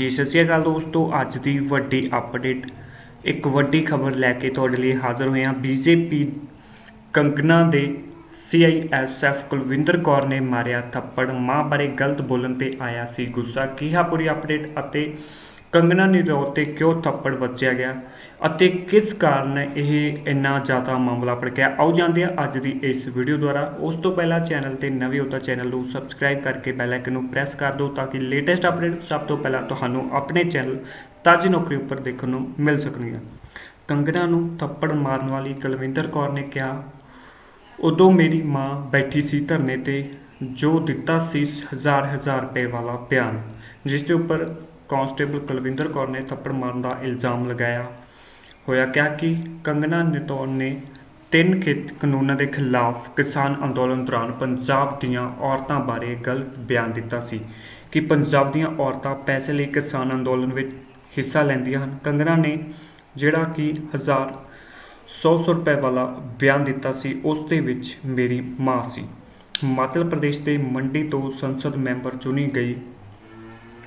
ਜੀ, ਸਤਿ ਸ਼੍ਰੀ ਅਕਾਲ ਦੋਸਤੋ, ਅੱਜ ਦੀ ਵੱਡੀ ਅਪਡੇਟ ਇੱਕ ਵੱਡੀ ਖਬਰ ਲੈ ਕੇ ਤੁਹਾਡੇ ਲਈ ਹਾਜ਼ਰ ਹੋਏ ਹਾਂ। ਬੀਜੇਪੀ ਕੰਗਨਾ ਦੇ ਸੀਆਈਐਸਐਫ ਕੁਲਵਿੰਦਰ ਕੌਰ ਨੇ ਮਾਰਿਆ ਥੱਪੜ। ਮਾਂ ਬਾਰੇ ਗਲਤ ਬੋਲਣ ਤੇ ਆਇਆ ਸੀ ਗੁੱਸਾ। ਕੀ ਹੈ ਪੂਰੀ ਅਪਡੇਟ ਅਤੇ ਕੰਗਨਾ ਨਿਰੋਧ ਤੇ ਕਿਉਂ ਥੱਪੜ ਵੱਜਿਆ ਗਿਆ ਅਤੇ ਕਿਸ ਕਾਰਨ ਇਹ ਇੰਨਾ ਜ਼ਿਆਦਾ ਮਾਮਲਾ ਭੜਕਿਆ? ਆਓ ਜਾਂਦੇ ਆ ਅੱਜ ਦੀ ਇਸ ਵੀਡੀਓ ਦੁਆਰਾ। ਉਸ ਤੋਂ ਪਹਿਲਾਂ ਚੈਨਲ ਤੇ ਨਵੇਂ ਹੋ ਤਾਂ ਚੈਨਲ ਨੂੰ ਸਬਸਕ੍ਰਾਈਬ ਕਰਕੇ ਬੈਲ ਆਈਕਨ ਨੂੰ ਪ੍ਰੈਸ ਕਰ ਦਿਓ ਤਾਂ ਕਿ ਲੇਟੈਸਟ ਅਪਡੇਟ ਸਭ ਤੋਂ ਪਹਿਲਾਂ ਤੁਹਾਨੂੰ ਆਪਣੇ ਚੈਨਲ ਤਾਜੀ ਨੌਕਰੀ ਉੱਪਰ ਦੇਖਣ ਨੂੰ ਮਿਲ ਸਕਣਗੀਆਂ। ਕੰਗਨਾ ਨੂੰ ਥੱਪੜ ਮਾਰਨ ਵਾਲੀ ਕੁਲਵਿੰਦਰ ਕੌਰ ਨੇ ਕਿਹਾ, ਉਦੋਂ ਮੇਰੀ ਮਾਂ ਬੈਠੀ ਸੀ ਧਰਨੇ ਤੇ, ਜੋ ਦਿੱਤਾ ਸੀ ਹਜ਼ਾਰ ਹਜ਼ਾਰ ਰੁਪਏ ਵਾਲਾ ਬਿਆਨ, ਜਿਸ ਦੇ ਉੱਪਰ ਕਾਂਸਟੇਬਲ ਕੁਲਵਿੰਦਰ ਕੌਰ ਨੇ ਥੱਪੜ ਮਾਰਨ ਦਾ ਇਲਜ਼ਾਮ ਲਗਾਇਆ। ਹੋਇਆ ਕਿਹਾ ਕਿ ਕੰਗਨਾ ਨਿਤੌਰ ਨੇ ਤਿੰਨ ਖੇਤ ਕਾਨੂੰਨਾਂ ਦੇ ਖਿਲਾਫ ਕਿਸਾਨ ਅੰਦੋਲਨ ਦੌਰਾਨ ਪੰਜਾਬ ਦੀਆਂ ਔਰਤਾਂ ਬਾਰੇ ਗਲਤ ਬਿਆਨ ਦਿੱਤਾ ਸੀ ਕਿ ਪੰਜਾਬ ਦੀਆਂ ਔਰਤਾਂ ਪੈਸੇ ਲਈ ਕਿਸਾਨ ਅੰਦੋਲਨ ਵਿੱਚ ਹਿੱਸਾ ਲੈਂਦੀਆਂ ਹਨ। ਕੰਗਨਾ ਨੇ ਜਿਹੜਾ ਕਿ ਹਜ਼ਾਰ 100 ਸੌ ਰੁਪਏ ਵਾਲਾ ਬਿਆਨ ਦਿੱਤਾ ਸੀ, ਉਸ ਦੇ ਵਿੱਚ ਮੇਰੀ ਮਾਂ ਸੀ। ਹਿਮਾਚਲ ਪ੍ਰਦੇਸ਼ ਦੇ ਮੰਡੀ ਤੋਂ ਸੰਸਦ ਮੈਂਬਰ ਚੁਣੀ ਗਈ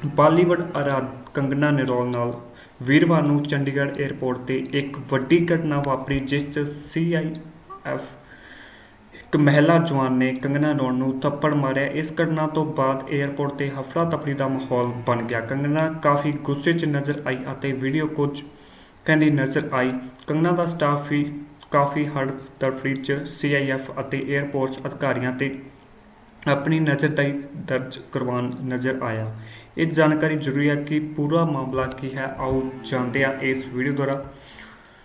ਬਾਲੀਵੁੱਡ ਅਰਾਧ ਕੰਗਨਾ ਰਣੌਤ ਨਾਲ ਵੀਰਵਾਰ ਨੂੰ ਚੰਡੀਗੜ੍ਹ ਏਅਰਪੋਰਟ 'ਤੇ ਇੱਕ ਵੱਡੀ ਘਟਨਾ ਵਾਪਰੀ, ਜਿਸ 'ਚ ਸੀਆਈਐਫ ਇੱਕ ਮਹਿਲਾ ਜਵਾਨ ਨੇ ਕੰਗਨਾ ਰਣੌਤ ਨੂੰ ਥੱਪੜ ਮਾਰਿਆ। ਇਸ ਘਟਨਾ ਤੋਂ ਬਾਅਦ ਏਅਰਪੋਰਟ 'ਤੇ ਹਫੜਾ ਤਫੜੀ ਦਾ ਮਾਹੌਲ ਬਣ ਗਿਆ। ਕੰਗਨਾ ਕਾਫੀ ਗੁੱਸੇ 'ਚ ਨਜ਼ਰ ਆਈ ਅਤੇ ਵੀਡੀਓ ਕੁਝ ਕਹਿੰਦੀ ਨਜ਼ਰ ਆਈ। ਕੰਗਨਾ ਦਾ ਸਟਾਫ ਵੀ ਕਾਫੀ ਹੜ ਹੜਫੜੀ 'ਚ ਸੀਆਈਐਫ ਅਤੇ ਏਅਰਪੋਰਟ ਅਧਿਕਾਰੀਆਂ 'ਤੇ ਆਪਣੀ ਨਜ਼ਰਦਾਰੀ ਦਰਜ ਕਰਵਾਉਣ ਨਜ਼ਰ ਆਇਆ। ਇਹ ਜਾਣਕਾਰੀ ਜ਼ਰੂਰੀ ਹੈ ਕਿ ਪੂਰਾ ਮਾਮਲਾ ਕੀ ਹੈ, ਆਓ ਜਾਣਦੇ ਹਾਂ ਇਸ ਵੀਡੀਓ ਦੁਆਰਾ।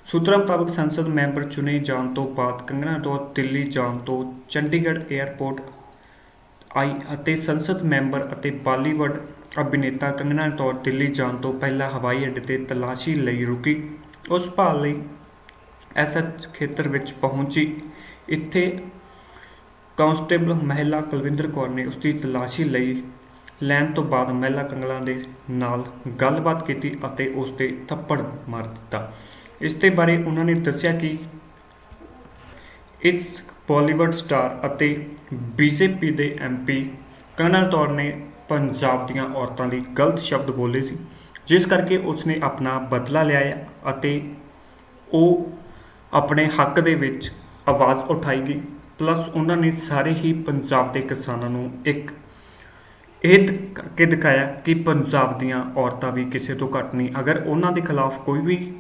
ਸੂਤਰਾਂ ਮੁਤਾਬਕ ਸੰਸਦ ਮੈਂਬਰ ਚੁਣੇ ਜਾਣ ਤੋਂ ਬਾਅਦ ਕੰਗਨਾ ਰਣੌਤ ਦਿੱਲੀ ਜਾਣ ਤੋਂ ਚੰਡੀਗੜ੍ਹ 에ਅਰਪੋਰਟ ਆਈ ਅਤੇ ਸੰਸਦ ਮੈਂਬਰ ਅਤੇ ਬਾਲੀਵੁੱਡ ਅਭਿਨੇਤਾ ਕੰਗਨਾ ਰਣੌਤ ਦਿੱਲੀ ਜਾਣ ਤੋਂ ਪਹਿਲਾਂ ਹਵਾਈ ਅੱਡੇ ਤੇ ਤਲਾਸ਼ੀ ਲਈ ਰੁਕੀ। ਉਸ ਭਾਲ ਲਈ ਐਸਐਚ ਖੇਤਰ ਵਿੱਚ ਪਹੁੰਚੀ। ਇੱਥੇ ਕਾਂਸਟੇਬਲ ਮਹਿਲਾ ਕੁਲਵਿੰਦਰ ਕੌਰ ਨੇ ਉਸ ਦੀ ਤਲਾਸ਼ੀ ਲਈ ਲੈਣ ਤੋਂ ਬਾਅਦ ਮਹਿਲਾ ਕੰਗਲਾ ਦੇ ਨਾਲ ਗੱਲਬਾਤ ਕੀਤੀ ਅਤੇ ਉਸ ਤੇ ਥੱਪੜ ਮਾਰ ਦਿੱਤਾ। ਇਸ ਦੇ ਬਾਰੇ ਉਹਨਾਂ ਨੇ ਦੱਸਿਆ ਕਿ ਇਸ ਬਾਲੀਵੁੱਡ ਸਟਾਰ ਅਤੇ ਬੀਜੇਪੀ ਦੇ ਐਮਪੀ ਕਰਨਲ ਤੌਰ ਨੇ ਪੰਜਾਬ ਦੀਆਂ ਔਰਤਾਂ ਦੀ ਗਲਤ ਸ਼ਬਦ ਬੋਲੇ ਸੀ, ਜਿਸ ਕਰਕੇ ਉਸਨੇ ਆਪਣਾ ਬਦਲਾ ਲਿਆ ਅਤੇ ਉਹ ਆਪਣੇ ਹੱਕ ਦੇ ਵਿੱਚ ਆਵਾਜ਼ ਉਠਾਈ ਗਈ। ਪਲੱਸ ਉਹਨਾਂ ਨੇ ਸਾਰੇ ਹੀ ਪੰਜਾਬ ਦੇ ਕਿਸਾਨਾਂ ਨੂੰ ਇੱਕ ਇਹ ਦਿਖ- ਕਰਕੇ ਦਿਖਾਇਆ ਕਿ ਪੰਜਾਬ ਦੀਆਂ ਔਰਤਾਂ ਵੀ ਕਿਸੇ ਤੋਂ ਘੱਟ ਨਹੀਂ। ਅਗਰ ਉਹਨਾਂ ਦੇ ਖਿਲਾਫ ਕੋਈ ਵੀ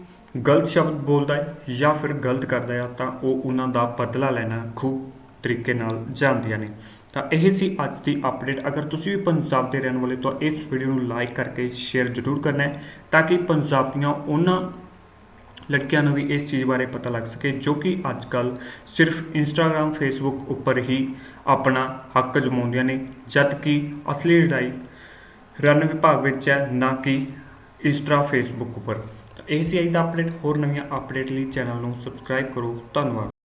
ਗਲਤ ਸ਼ਬਦ ਬੋਲਦਾ ਹੈ ਜਾਂ ਫਿਰ ਗਲਤ ਕਰਦਾ ਹੈ, ਤਾਂ ਉਹ ਉਹਨਾਂ ਦਾ ਬਦਲਾ ਲੈਣਾ ਖੂਬ ਤਰੀਕੇ ਨਾਲ ਜਾਣਦੀਆਂ ਨੇ। ਤਾਂ ਇਹ ਸੀ ਅੱਜ ਦੀ ਅਪਡੇਟ। ਅਗਰ ਤੁਸੀਂ ਵੀ ਪੰਜਾਬ ਦੇ ਰਹਿਣ ਵਾਲੇ ਤਾਂ ਇਸ ਵੀਡੀਓ ਨੂੰ ਲਾਈਕ ਕਰਕੇ ਸ਼ੇਅਰ ਜ਼ਰੂਰ ਕਰਨਾ ਹੈ, ਤਾਂ ਕਿ ਪੰਜਾਬ ਦੀਆਂ ਉਹਨਾਂ ਲੜਕਿਆਂ ਨੂੰ ਵੀ ਇਸ ਚੀਜ਼ ਬਾਰੇ ਪਤਾ ਲੱਗ ਸਕੇ, ਜੋ ਕਿ ਅੱਜ ਕੱਲ ਸਿਰਫ ਇੰਸਟਾਗ੍ਰam ਫੇਸਬੁੱਕ ਉੱਪਰ ਹੀ ਆਪਣਾ ਹੱਕ ਜਮਾਉਂਦੀਆਂ ਨੇ, ਜਦ ਕਿ ਅਸਲੀ ਲੜਾਈ ਰਨ ਵਿਭਾਗ ਵਿੱਚ ਹੈ, ਨਾ ਕਿ ਇੰਸਟਾ ਫੇਸਬੁੱਕ ਉੱਪਰ। ਤਾਂ ਇਹ ਸੀ ਅੱਜ ਦਾ ਅਪਡੇਟ ਹੋਰ ਨਵੀਆਂ ਅਪਡੇਟ ਲਈ ਚੈਨਲ ਨੂੰ ਸਬਸਕ੍ਰਾਈਬ ਕਰੋ। ਧੰਨਵਾਦ।